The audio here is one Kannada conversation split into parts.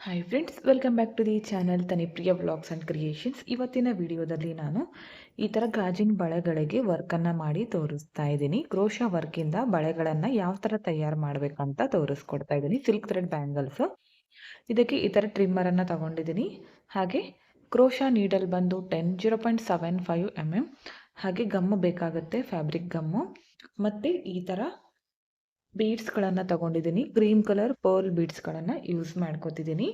Hi friends welcome back to the channel Tanipriya vlogs and creations ಇವತ್ತಿನ ವಿಡಿಯೋದಲ್ಲಿ ನಾನು ಈ ಥರ ಗಾಜಿನ ಬಳೆಗಳಿಗೆ ವರ್ಕನ್ನು ಮಾಡಿ ತೋರಿಸ್ತಾ ಇದ್ದೀನಿ. ಕ್ರೋಶ ವರ್ಕಿಂದ ಬಳೆಗಳನ್ನು ಯಾವ ಥರ ತಯಾರು ಮಾಡಬೇಕಂತ ತೋರಿಸ್ಕೊಡ್ತಾ ಇದ್ದೀನಿ. ಸಿಲ್ಕ್ ಥ್ರೆಡ್ ಬ್ಯಾಂಗಲ್ಸು ಇದಕ್ಕೆ ಈ ಥರ ಟ್ರಿಮ್ಮರನ್ನು ತಗೊಂಡಿದ್ದೀನಿ. ಹಾಗೆ ಕ್ರೋಶ ನೀಡಲ್ ಬಂದು ten zero point seven five M M ಹಾಗೆ ಗಮ್ಮು ಬೇಕಾಗುತ್ತೆ ಫ್ಯಾಬ್ರಿಕ್ ಗಮ್ಮು. ಮತ್ತು ಈ ಥರ ಬೀಡ್ಸ್ಗಳನ್ನು ತಗೊಂಡಿದ್ದೀನಿ ಕ್ರೀಮ್ ಕಲರ್ ಪರ್ಲ್ ಬೀಡ್ಸ್ಗಳನ್ನು ಯೂಸ್ ಮಾಡ್ಕೋತಿದ್ದೀನಿ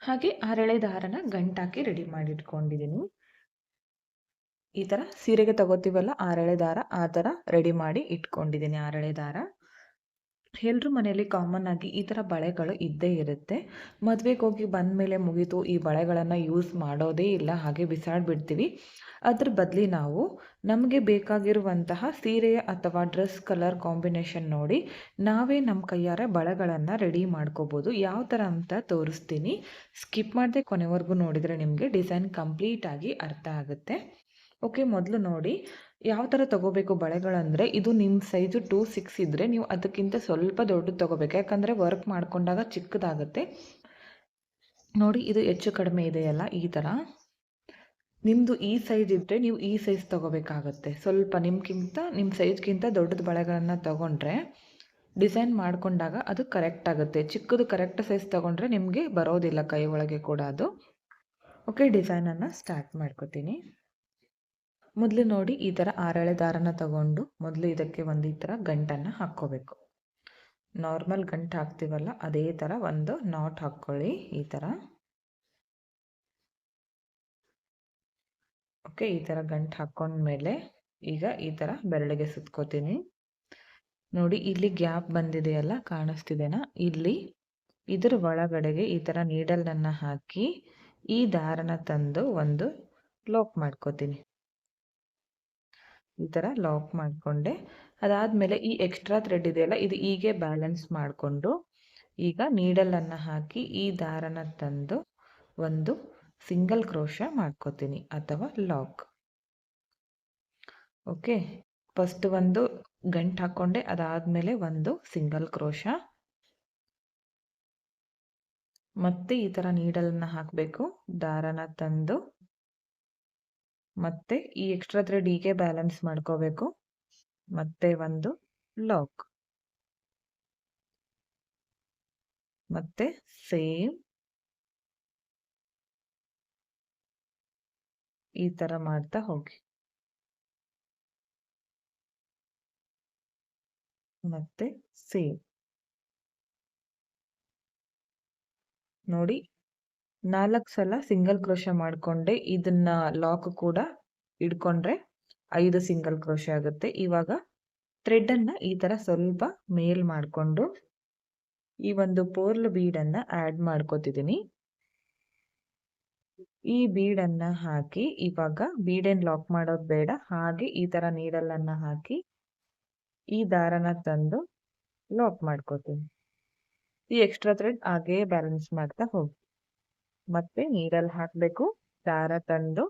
ಹಾಗೆ ಹರಳೆ ದಾರನ ಗಂಟಾಕಿ ರೆಡಿ ಮಾಡಿಟ್ಕೊಂಡಿದ್ದೀನಿ ಈ ಥರ ಸೀರೆಗೆ ತಗೋತೀವಲ್ಲ ಆರಳೆ ದಾರ ಆ ಥರ ರೆಡಿ ಮಾಡಿ ಇಟ್ಕೊಂಡಿದ್ದೀನಿ ಆರಳೆ ದಾರ ಎಲ್ಲರೂ ಮನೆಯಲ್ಲಿ ಕಾಮನ್ ಆಗಿ ಈ ಥರ ಬಳೆಗಳು ಇದ್ದೇ ಇರುತ್ತೆ. ಮದುವೆಗೆ ಹೋಗಿ ಬಂದ ಮೇಲೆ ಮುಗಿತು ಈ ಬಳೆಗಳನ್ನು ಯೂಸ್ ಮಾಡೋದೇ ಇಲ್ಲ, ಹಾಗೆ ಬಿಸಾಡಿಬಿಡ್ತೀವಿ. ಅದ್ರ ಬದಲಿ ನಾವು ನಮಗೆ ಬೇಕಾಗಿರುವಂತಹ ಸೀರೆಯ ಅಥವಾ ಡ್ರೆಸ್ ಕಲರ್ ಕಾಂಬಿನೇಷನ್ ನೋಡಿ ನಾವೇ ನಮ್ಮ ಕೈಯಾರೆ ಬಳೆಗಳನ್ನು ರೆಡಿ ಮಾಡ್ಕೋಬೋದು. ಯಾವ ಥರ ಅಂತ ತೋರಿಸ್ತೀನಿ. ಸ್ಕಿಪ್ ಮಾಡದೆ ಕೊನೆವರೆಗೂ ನೋಡಿದರೆ ನಿಮಗೆ ಡಿಸೈನ್ ಕಂಪ್ಲೀಟಾಗಿ ಅರ್ಥ ಆಗುತ್ತೆ. ಓಕೆ ಮೊದಲು ನೋಡಿ. ಯಾವ ಥರ ತೊಗೋಬೇಕು ಬಳೆಗಳಂದರೆ, ಇದು ನಿಮ್ಮ ಸೈಜು ಟೂ ಸಿಕ್ಸ್ ಇದ್ದರೆ ನೀವು ಅದಕ್ಕಿಂತ ಸ್ವಲ್ಪ ದೊಡ್ಡದು ತೊಗೋಬೇಕು. ಯಾಕಂದರೆ ವರ್ಕ್ ಮಾಡ್ಕೊಂಡಾಗ ಚಿಕ್ಕದಾಗುತ್ತೆ. ನೋಡಿ, ಇದು ಹೆಚ್ಚು ಕಡಿಮೆ ಇದೆಯಲ್ಲ, ಈ ಥರ ನಿಮ್ಮದು ಈ ಸೈಜ್ ಇದ್ದರೆ ನೀವು ಈ ಸೈಜ್ ತೊಗೋಬೇಕಾಗತ್ತೆ. ಸ್ವಲ್ಪ ನಿಮ್ಗಿಂತ ನಿಮ್ಮ ಸೈಜ್ಗಿಂತ ದೊಡ್ಡದು ಬಳೆಗಳನ್ನು ತೊಗೊಂಡ್ರೆ ಡಿಸೈನ್ ಮಾಡಿಕೊಂಡಾಗ ಅದು ಕರೆಕ್ಟ್ ಆಗುತ್ತೆ. ಚಿಕ್ಕದು ಕರೆಕ್ಟ್ ಸೈಜ್ ತೊಗೊಂಡ್ರೆ ನಿಮಗೆ ಬರೋದಿಲ್ಲ ಕೈ ಒಳಗೆ ಕೂಡ ಅದು. ಓಕೆ ಡಿಸೈನನ್ನು ಸ್ಟಾರ್ಟ್ ಮಾಡ್ಕೋತೀನಿ. ಮೊದಲು ನೋಡಿ ಈ ಥರ ಆರಳೆ ದಾರನ ತಗೊಂಡು ಮೊದಲು ಇದಕ್ಕೆ ಒಂದು ಈ ಥರ ಗಂಟನ್ನು ಹಾಕ್ಕೋಬೇಕು. ನಾರ್ಮಲ್ ಗಂಟು ಹಾಕ್ತೀವಲ್ಲ ಅದೇ ಥರ ಒಂದು ನಾಟ್ ಹಾಕ್ಕೊಳ್ಳಿ ಈ ಥರ ಓಕೆ, ಈ ಥರ ಗಂಟು ಹಾಕ್ಕೊಂಡ್ಮೇಲೆ ಈಗ ಈ ಥರ ಬೆರಳಿಗೆ ಸುತ್ಕೋತೀನಿ. ನೋಡಿ, ಇಲ್ಲಿ ಗ್ಯಾಪ್ ಬಂದಿದೆಯಲ್ಲ, ಕಾಣಿಸ್ತಿದೆನಾ? ಇಲ್ಲಿ ಇದರ ಒಳಗಡೆಗೆ ಈ ಥರ ನೀಡಲನ್ನು ಹಾಕಿ ಈ ದಾರನ ತಂದು ಒಂದು ಲಾಕ್ ಮಾಡ್ಕೋತೀನಿ. ಈ ಥರ ಲಾಕ್ ಮಾಡಿಕೊಂಡೆ. ಅದಾದಮೇಲೆ ಈ ಎಕ್ಸ್ಟ್ರಾ ಥ್ರೆಡ್ ಇದೆಯಲ್ಲ, ಇದು ಹೀಗೆ ಬ್ಯಾಲೆನ್ಸ್ ಮಾಡಿಕೊಂಡು ಈಗ ನೀಡಲನ್ನು ಹಾಕಿ ಈ ದಾರನ ತಂದು ಒಂದು ಸಿಂಗಲ್ ಕ್ರೋಶ ಮಾಡ್ಕೋತೀನಿ ಅಥವಾ ಲಾಕ್ ಓಕೆ ಫಸ್ಟ್ ಒಂದು ಗಂಟು ಹಾಕ್ಕೊಂಡೆ ಅದಾದಮೇಲೆ ಒಂದು ಸಿಂಗಲ್ ಕ್ರೋಶ ಮತ್ತೆ ಈ ಥರ ನೀಡಲನ್ನು ಹಾಕಬೇಕು. ದಾರನ ತಂದು ಮತ್ತೆ ಈ ಎಕ್ಸ್ಟ್ರಾ ಥ್ರೆಡ್ ಹೀಗೆ ಬ್ಯಾಲೆನ್ಸ್ ಮಾಡ್ಕೋಬೇಕು. ಮತ್ತೆ ಒಂದು ಲಾಕ್ ಮತ್ತೆ ಸೇಮ್ ಈ ತರ ಮಾಡ್ತಾ ಹೋಗಿ. ಮತ್ತೆ ಸೇವ್ ನೋಡಿ ನಾಲ್ಕು ಸಲ ಸಿಂಗಲ್ ಕ್ರೋಶ ಮಾಡಿಕೊಂಡೆ. ಇದನ್ನ ಲಾಕ್ ಕೂಡ ಇಡ್ಕೊಂಡ್ರೆ ಐದು ಸಿಂಗಲ್ ಕ್ರೋಶ ಆಗುತ್ತೆ. ಇವಾಗ ಥ್ರೆಡ್ಡನ್ನು ಈ ಥರ ಸ್ವಲ್ಪ ಮೇಲ್ ಮಾಡಿಕೊಂಡು ಈ ಒಂದು ಪೋರ್ಲ್ ಬೀಡನ್ನು ಆ್ಯಡ್ ಮಾಡ್ಕೋತಿದ್ದೀನಿ ಈ ಬೀಡನ್ನು ಹಾಕಿ ಇವಾಗ ಬೀಡೇನು ಲಾಕ್ ಮಾಡೋದು ಬೇಡ. ಹಾಗೆ ಈ ಥರ ನೀಡಲನ್ನು ಹಾಕಿ ಈ ದಾರನ ತಂದು ಲಾಕ್ ಮಾಡ್ಕೋತೀನಿ. ಈ ಎಕ್ಸ್ಟ್ರಾ ಥ್ರೆಡ್ ಹಾಗೆ ಬ್ಯಾಲೆನ್ಸ್ ಮಾಡ್ತಾ ಹೋಗಿ ಮತ್ತೆ ನೀರಲ್ಲಿ ಹಾಕಬೇಕು. ದಾರ ತಂದು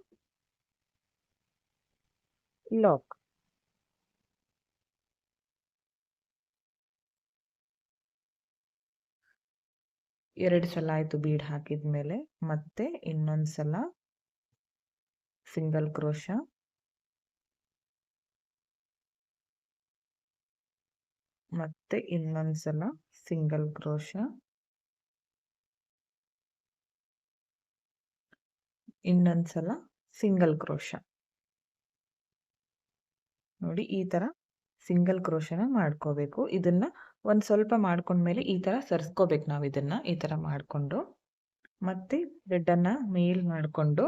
ಲಾಕ್ ಎರಡು ಸಲ ಆಯಿತು ಬೀಡ್ ಹಾಕಿದ್ಮೇಲೆ, ಮತ್ತೆ ಇನ್ನೊಂದು ಸಲ ಸಿಂಗಲ್ ಕ್ರೋಶ ಮತ್ತೆ ಇನ್ನೊಂದು ಸಲ ಸಿಂಗಲ್ ಕ್ರೋಶ ಇನ್ನೊಂದು ಸಲ ಸಿಂಗಲ್ ಕ್ರೋಶ. ನೋಡಿ, ಈ ಥರ ಸಿಂಗಲ್ ಕ್ರೋಶನ ಮಾಡ್ಕೋಬೇಕು. ಇದನ್ನ ಒಂದು ಸ್ವಲ್ಪ ಮಾಡ್ಕೊಂಡ್ಮೇಲೆ ಈ ಥರ ಸರ್ಸ್ಕೋಬೇಕು ನಾವು ಇದನ್ನ, ಈ ಥರ ಮಾಡಿಕೊಂಡು. ಮತ್ತೆ ಬ್ರೆಡ್ಡನ್ನು ಮೇಲ್ ಮಾಡಿಕೊಂಡು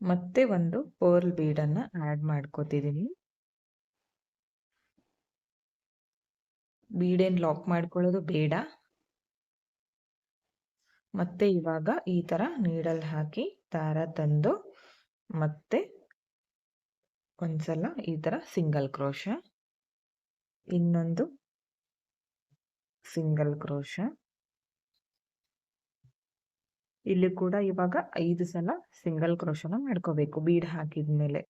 ಮತ್ತೆ ಒಂದು ಪರ್ಲ್ ಬೀಡನ್ನು ಆ್ಯಡ್ ಮಾಡ್ಕೋತಿದ್ದೀನಿ ಬೀಡೇನು ಲಾಕ್ ಮಾಡ್ಕೊಳ್ಳೋದು ಬೇಡ. ಮತ್ತೆ ಇವಾಗ ಈ ಥರ ನೀಡಲ್ ಹಾಕಿ ದಾರ ತಂದು ಮತ್ತೆ ಒಂದ್ಸಲ ಈ ಥರ ಸಿಂಗಲ್ ಕ್ರೋಶ ಇನ್ನೊಂದು ಸಿಂಗಲ್ ಕ್ರೋಶ ಇಲ್ಲಿ ಕೂಡ ಇವಾಗ ಐದು ಸಲ ಸಿಂಗಲ್ ಕ್ರೋಶನ ಮಾಡ್ಕೋಬೇಕು, ಬೀಡ್ ಹಾಕಿದ್ಮೇಲೆ.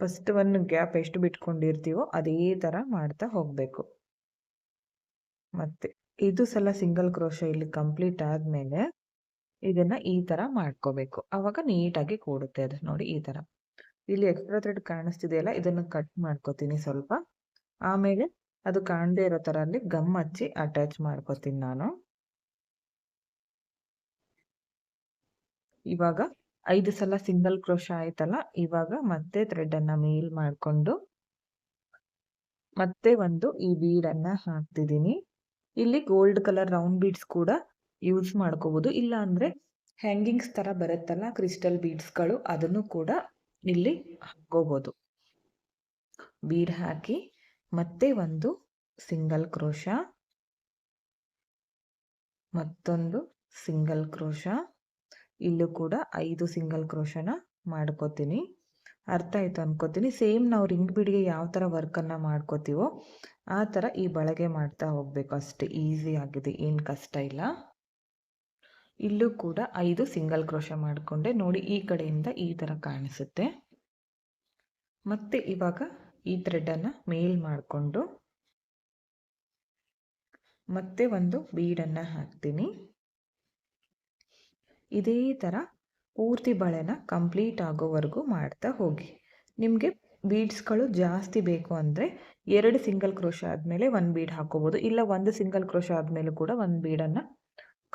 ಫಸ್ಟ್ ಒಂದು ಗ್ಯಾಪ್ ಎಷ್ಟು ಬಿಟ್ಕೊಂಡಿರ್ತೀವೋ ಅದೇ ಥರ ಮಾಡ್ತಾ ಹೋಗಬೇಕು. ಮತ್ತೆ ಇದು ಸಲ ಸಿಂಗಲ್ ಕ್ರೋಶ ಇಲ್ಲಿ ಕಂಪ್ಲೀಟ್ ಆದ್ಮೇಲೆ ಇದನ್ನ ಈ ತರ ಮಾಡ್ಕೋಬೇಕು. ಅವಾಗ ನೀಟಾಗಿ ಕೂಡುತ್ತೆ ಅದು ನೋಡಿ ಈ ತರ. ಇಲ್ಲಿ ಎಕ್ಸ್ಟ್ರಾ ಥ್ರೆಡ್ ಕಾಣಿಸ್ತಿದೆಯಲ್ಲ? ಇದನ್ನು ಕಟ್ ಮಾಡ್ಕೋತೀನಿ ಸ್ವಲ್ಪ. ಆಮೇಲೆ ಅದು ಕಾಣದೇ ಇರೋ ತರ ಅಲ್ಲಿ ಗಮ್ ಹಚ್ಚಿ ಅಟ್ಯಾಚ್ ಮಾಡ್ಕೋತೀನಿ ನಾನು. ಇವಾಗ ಐದು ಸಲ ಸಿಂಗಲ್ ಕ್ರೋಶ ಆಯ್ತಲ್ಲ? ಇವಾಗ ಮತ್ತೆ ಥ್ರೆಡ್ ಅನ್ನ ಮೇಲ್ ಮಾಡ್ಕೊಂಡು ಮತ್ತೆ ಒಂದು ಈ ಬೀಡನ್ನ ಹಾಕ್ತಿದ್ದೀನಿ. ಇಲ್ಲಿ ಗೋಲ್ಡ್ ಕಲರ್ ರೌಂಡ್ ಬೀಡ್ಸ್ ಕೂಡ ಯೂಸ್ ಮಾಡ್ಕೋಬಹುದು ಇಲ್ಲ ಅಂದ್ರೆ ಹ್ಯಾಂಗಿಂಗ್ಸ್ ತರ ಬರುತ್ತಲ್ಲ ಕ್ರಿಸ್ಟಲ್ ಬೀಡ್ಸ್ಗಳು ಅದನ್ನು ಕೂಡ ಇಲ್ಲಿ ಹಾಕೋಬಹುದು ಬೀಡ್ ಹಾಕಿ ಮತ್ತೆ ಒಂದು ಸಿಂಗಲ್ ಕ್ರೋಶ ಮತ್ತೊಂದು ಸಿಂಗಲ್ ಕ್ರೋಶ ಇಲ್ಲೂ ಕೂಡ ಐದು ಸಿಂಗಲ್ ಕ್ರೋಶನ ಮಾಡ್ಕೋತೀನಿ. ಅರ್ಥ ಆಯ್ತು ಅನ್ಕೋತೀನಿ. ಸೇಮ್ ನಾವು ರಿಂಗ್ ಬೀಡ್ಗೆ ಯಾವ ಥರ ವರ್ಕನ್ನು ಮಾಡ್ಕೋತೀವೋ ಆ ಥರ ಈ ಬಳಗೆ ಮಾಡ್ತಾ ಹೋಗಬೇಕು ಅಷ್ಟೇ. ಈಸಿ ಆಗಿದೆ, ಏನು ಕಷ್ಟ ಇಲ್ಲ. ಇಲ್ಲೂ ಕೂಡ ಐದು ಸಿಂಗಲ್ ಕ್ರೋಶ ಮಾಡಿಕೊಂಡೆ. ನೋಡಿ, ಈ ಕಡೆಯಿಂದ ಈ ಥರ ಕಾಣಿಸುತ್ತೆ. ಮತ್ತೆ ಇವಾಗ ಈ ಥ್ರೆಡನ್ನು ಮೇಲ್ ಮಾಡಿಕೊಂಡು ಮತ್ತೆ ಒಂದು ಬೀಡನ್ನು ಹಾಕ್ತೀನಿ. ಇದೇ ಥರ ಪೂರ್ತಿ ಬಳೆನ ಕಂಪ್ಲೀಟ್ ಆಗೋವರೆಗೂ ಮಾಡ್ತಾ ಹೋಗಿ. ನಿಮಗೆ ಬೀಡ್ಸ್ಗಳು ಜಾಸ್ತಿ ಬೇಕು ಅಂದರೆ ಎರಡು ಸಿಂಗಲ್ ಕ್ರೋಶ ಆದಮೇಲೆ ಒಂದು ಬೀಡ್ ಹಾಕ್ಕೋಬೋದು. ಇಲ್ಲ ಒಂದು ಸಿಂಗಲ್ ಕ್ರೋಶ ಆದಮೇಲೂ ಕೂಡ ಒಂದು ಬೀಡನ್ನು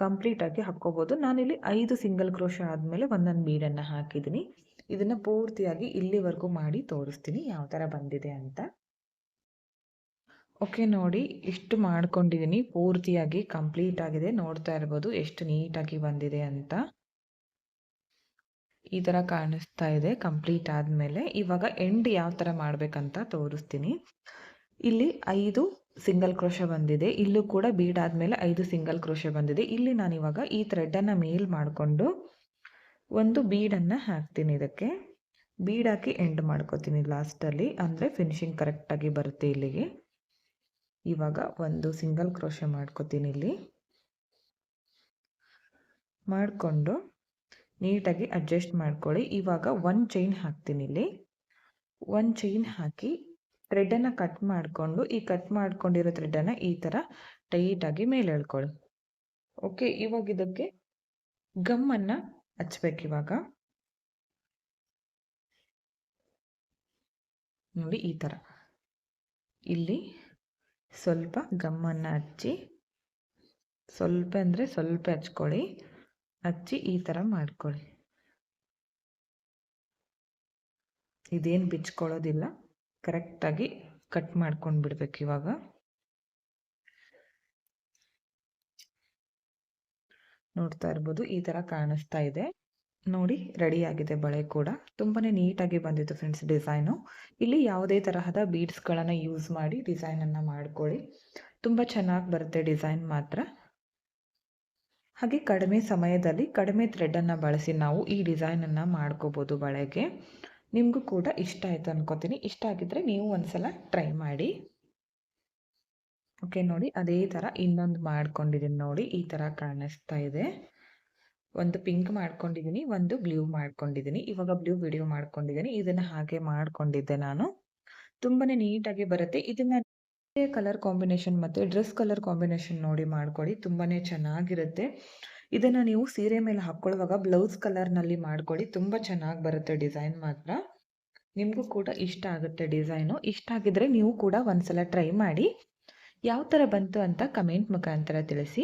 ಕಂಪ್ಲೀಟಾಗಿ ಹಾಕ್ಕೋಬೋದು. ನಾನಿಲ್ಲಿ ಐದು ಸಿಂಗಲ್ ಕ್ರೋಶ ಆದಮೇಲೆ ಒಂದೊಂದು ಬೀಡನ್ನು ಹಾಕಿದ್ದೀನಿ ಇದನ್ನು ಪೂರ್ತಿಯಾಗಿ ಇಲ್ಲಿವರೆಗೂ ಮಾಡಿ ತೋರಿಸ್ತೀನಿ ಯಾವ ಥರ ಬಂದಿದೆ ಅಂತ. ಓಕೆ ನೋಡಿ, ಇಷ್ಟು ಮಾಡ್ಕೊಂಡಿದ್ದೀನಿ ಪೂರ್ತಿಯಾಗಿ ಕಂಪ್ಲೀಟ್ ಆಗಿದೆ. ನೋಡ್ತಾ ಇರ್ಬೋದು ಎಷ್ಟು ನೀಟಾಗಿ ಬಂದಿದೆ ಅಂತ. ಈ ಥರ ಕಾಣಿಸ್ತಾ ಇದೆ ಕಂಪ್ಲೀಟ್ ಆದಮೇಲೆ. ಇವಾಗ ಎಂಡ್ ಯಾವ ಥರ ಮಾಡಬೇಕಂತ ತೋರಿಸ್ತೀನಿ. ಇಲ್ಲಿ ಐದು ಸಿಂಗಲ್ ಕ್ರೋಶ ಬಂದಿದೆ. ಇಲ್ಲೂ ಕೂಡ ಬೀಡ್ ಆದಮೇಲೆ ಐದು ಸಿಂಗಲ್ ಕ್ರೋಶ ಬಂದಿದೆ. ಇಲ್ಲಿ ನಾನು ಇವಾಗ ಈ ಥ್ರೆಡ್ಡನ್ನು ಮೇಲ್ ಮಾಡಿಕೊಂಡು ಒಂದು ಬೀಡನ್ನು ಹಾಕ್ತೀನಿ ಇದಕ್ಕೆ. ಬೀಡ್ ಹಾಕಿ ಎಂಡ್ ಮಾಡ್ಕೋತೀನಿ ಲಾಸ್ಟಲ್ಲಿ ಅಂದರೆ ಫಿನಿಶಿಂಗ್ ಕರೆಕ್ಟಾಗಿ ಬರುತ್ತೆ ಇಲ್ಲಿಗೆ. ಇವಾಗ ಒಂದು ಸಿಂಗಲ್ ಕ್ರೋಶ ಮಾಡ್ಕೋತೀನಿ ಇಲ್ಲಿ. ಮಾಡಿಕೊಂಡು ನೀಟಾಗಿ ಅಡ್ಜಸ್ಟ್ ಮಾಡ್ಕೊಳ್ಳಿ. ಇವಾಗ ಒನ್ ಚೈನ್ ಹಾಕ್ತೀನಿ ಇಲ್ಲಿ. ಒಂದು ಚೈನ್ ಹಾಕಿ ಥ್ರೆಡ್ಡನ್ನು ಕಟ್ ಮಾಡಿಕೊಂಡು, ಈ ಕಟ್ ಮಾಡ್ಕೊಂಡಿರೋ ಥ್ರೆಡ್ಡನ್ನು ಈ ಥರ ಟೈಟಾಗಿ ಮೇಲೆ ಎಳ್ಕೊಳ್ಳಿ. ಓಕೆ ಇವಾಗ ಇದಕ್ಕೆ ಗಮ್ಮನ್ನು ಹಚ್ಬೇಕು ಇವಾಗ. ನೋಡಿ ಈ ಥರ ಇಲ್ಲಿ ಸ್ವಲ್ಪ ಗಮ್ಮನ್ನು ಹಚ್ಚಿ, ಸ್ವಲ್ಪ ಅಂದರೆ ಸ್ವಲ್ಪ ಹಚ್ಕೊಳ್ಳಿ. ಹಚ್ಚಿ ಈ ಥರ ಮಾಡ್ಕೊಳ್ಳಿ ಇದೇನು ಬಿಚ್ಕೊಳ್ಳೋದಿಲ್ಲ ಕರೆಕ್ಟಾಗಿ ಕಟ್ ಮಾಡ್ಕೊಂಡು ಬಿಡ್ಬೇಕು ಇವಾಗ. ನೋಡ್ತಾ ಇರ್ಬೋದು ಈ ಥರ ಕಾಣಿಸ್ತಾ ಇದೆ. ನೋಡಿ ರೆಡಿ ಆಗಿದೆ ಬಳೆ ಕೂಡ. ತುಂಬಾನೇ ನೀಟಾಗಿ ಬಂದಿತ್ತು ಫ್ರೆಂಡ್ಸ್ ಡಿಸೈನು ಇಲ್ಲಿ ಯಾವುದೇ ತರಹದ ಬೀಡ್ಸ್ಗಳನ್ನು ಯೂಸ್ ಮಾಡಿ ಡಿಸೈನನ್ನು ಮಾಡ್ಕೊಳ್ಳಿ ತುಂಬ ಚೆನ್ನಾಗಿ ಬರುತ್ತೆ ಡಿಸೈನ್ ಮಾತ್ರ. ಹಾಗೆ ಕಡಿಮೆ ಸಮಯದಲ್ಲಿ ಕಡಿಮೆ ಥ್ರೆಡನ್ನು ಬಳಸಿ ನಾವು ಈ ಡಿಸೈನನ್ನು ಮಾಡ್ಕೋಬೋದು ಬಳೆಗೆ ನಿಮಗೂ ಕೂಡ ಇಷ್ಟ ಆಯಿತು ಅನ್ಕೋತೀನಿ. ಇಷ್ಟ ಆಗಿದ್ರೆ ನೀವು ಒಂದ್ಸಲ ಟ್ರೈ ಮಾಡಿ. ಓಕೆ ನೋಡಿ ಅದೇ ಥರ ಇನ್ನೊಂದು ಮಾಡ್ಕೊಂಡಿದ್ದೀನಿ ನೋಡಿ. ಈ ಥರ ಕಾಣಿಸ್ತಾ ಇದೆ. ಒಂದು ಪಿಂಕ್ ಮಾಡ್ಕೊಂಡಿದ್ದೀನಿ ಒಂದು ಬ್ಲೂ ಮಾಡ್ಕೊಂಡಿದ್ದೀನಿ ಇವಾಗ ಬ್ಲೂ ವಿಡಿಯೋ ಮಾಡ್ಕೊಂಡಿದ್ದೀನಿ ಇದನ್ನು ಹಾಗೆ ಮಾಡ್ಕೊಂಡಿದ್ದೆ ನಾನು. ತುಂಬಾ ನೀಟಾಗಿ ಬರುತ್ತೆ. ಇದನ್ನ ಕಲರ್ ಕಾಂಬಿನೇಷನ್ ಮತ್ತು ಡ್ರೆಸ್ ಕಲರ್ ಕಾಂಬಿನೇಷನ್ ನೋಡಿ ಮಾಡ್ಕೊಳ್ಳಿ ತುಂಬಾ ಚೆನ್ನಾಗಿರುತ್ತೆ. ಇದನ್ನು ನೀವು ಸೀರೆ ಮೇಲೆ ಹಾಕ್ಕೊಳ್ಳುವಾಗ ಬ್ಲೌಸ್ ಕಲರ್ನಲ್ಲಿ ಮಾಡ್ಕೊಳ್ಳಿ ತುಂಬ ಚೆನ್ನಾಗಿ ಬರುತ್ತೆ ಡಿಸೈನ್ ಮಾತ್ರ. ನಿಮಗೂ ಕೂಡ ಇಷ್ಟ ಆಗುತ್ತೆ ಡಿಸೈನು ಇಷ್ಟ ಆಗಿದ್ರೆ ನೀವು ಕೂಡ ಒಂದ್ಸಲ ಟ್ರೈ ಮಾಡಿ. ಯಾವ ಥರ ಬಂತು ಅಂತ ಕಮೆಂಟ್ ಮುಖಾಂತರ ತಿಳಿಸಿ.